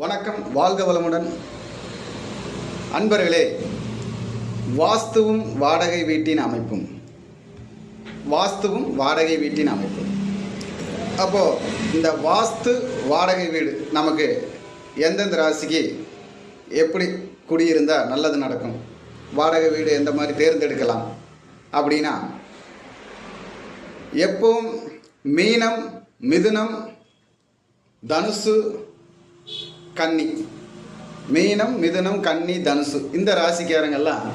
வணக்கம் வாழ்க வளமுடன். அன்பர்களே வாஸ்துவும் வாடகை வீட்டின் அமைப்பும். வாஸ்துவும் வாடகை வீட்டின் அமைப்பும். அப்போது இந்த வாஸ்து வாடகை வீடு நமக்கு எந்தெந்த ராசிக்கு எப்படி குடியிருந்தால் நல்லது நடக்கும்? வாடகை வீடு எந்த மாதிரி தேர்ந்தெடுக்கலாம்? அப்படின்னா எப்பவும் மீனம் மிதுனம் தனுசு கன்னி. மீனம் மிதுனம் கன்னி தனுசு. இந்த ராசிக்காரங்கெல்லாம்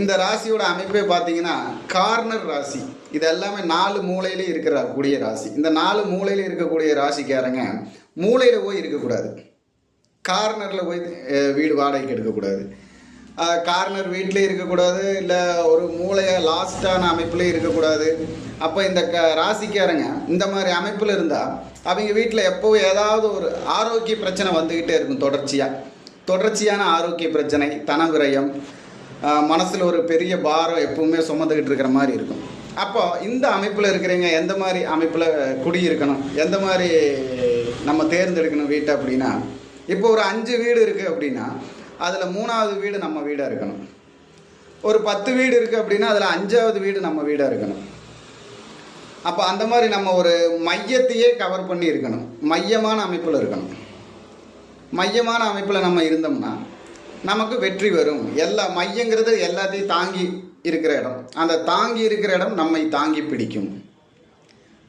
இந்த ராசியோட அமைப்பே பார்த்தீங்கன்னா கார்னர் ராசி. இது எல்லாமே நாலு மூளையிலே இருக்கிற கூடிய ராசி. இந்த நாலு மூலையில இருக்கக்கூடிய ராசிக்காரங்க மூலையில் போய் இருக்கக்கூடாது. கார்னரில் போய் வீடு வாடகைக்கு எடுக்கக்கூடாது. கார்னர் வீட்டிலே இருக்கக்கூடாது இல்லை ஒரு மூளையை லாஸ்டான அமைப்புலேயும் இருக்கக்கூடாது. அப்போ இந்த க ராசிக்காரங்க இந்த மாதிரி அமைப்பில் இருந்தால் அவங்க வீட்டில் எப்போவும் ஏதாவது ஒரு ஆரோக்கிய பிரச்சனை வந்துக்கிட்டே இருக்கும் தொடர்ச்சியாக தொடர்ச்சியான ஆரோக்கிய பிரச்சனை தன விரயம் மனசில் ஒரு பெரிய பாரம் எப்பவுமே சுமந்துக்கிட்டு இருக்கிற மாதிரி இருக்கும். அப்போ இந்த அமைப்பில் இருக்கிறவங்க எந்த மாதிரி அமைப்பில் குடியிருக்கணும் எந்த மாதிரி நம்ம தேர்ந்தெடுக்கணும் வீட்டை அப்படின்னா இப்போ ஒரு அஞ்சு வீடு இருக்குது அப்படின்னா அதில் மூணாவது வீடு நம்ம வீடாக இருக்கணும். ஒரு பத்து வீடு இருக்குது அப்படின்னா அதில் அஞ்சாவது வீடு நம்ம வீடாக இருக்கணும். அப்போ அந்த மாதிரி நம்ம ஒரு மையத்தையே கவர் பண்ணி இருக்கணும். மையமான அமைப்பில் இருக்கணும். மையமான அமைப்பில் நம்ம இருந்தோம்னா நமக்கு வெற்றி வரும். எல்லா மையங்கிறது எல்லாத்தையும் தாங்கி இருக்கிற இடம். அந்த தாங்கி இருக்கிற இடம் நம்மை தாங்கி பிடிக்கும்.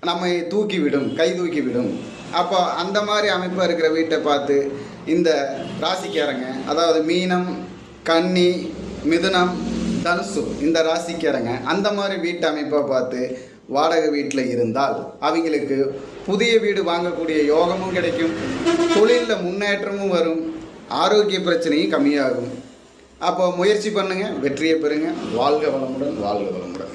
நம்மை தூக்கி விடும் கை தூக்கி விடும். அப்போ அந்த மாதிரி அமைப்பாக இருக்கிற வீட்டை பார்த்து இந்த ராசிக்காரங்க அதாவது மீனம் கன்னி மிதுனம் தனுசு இந்த ராசிக்காரங்க அந்த மாதிரி வீட்டு அமைப்பை பார்த்து வாடகை வீட்டில் இருந்தால் அவங்களுக்கு புதிய வீடு வாங்கக்கூடிய யோகமும் கிடைக்கும் தொழிலில் முன்னேற்றமும் வரும் ஆரோக்கிய பிரச்சனையும் கம்மியாகும். அப்போ முயற்சி பண்ணுங்கள் வெற்றியை பெறுங்க வாழ்க வளமுடன் வாழ்க வளமுடன்.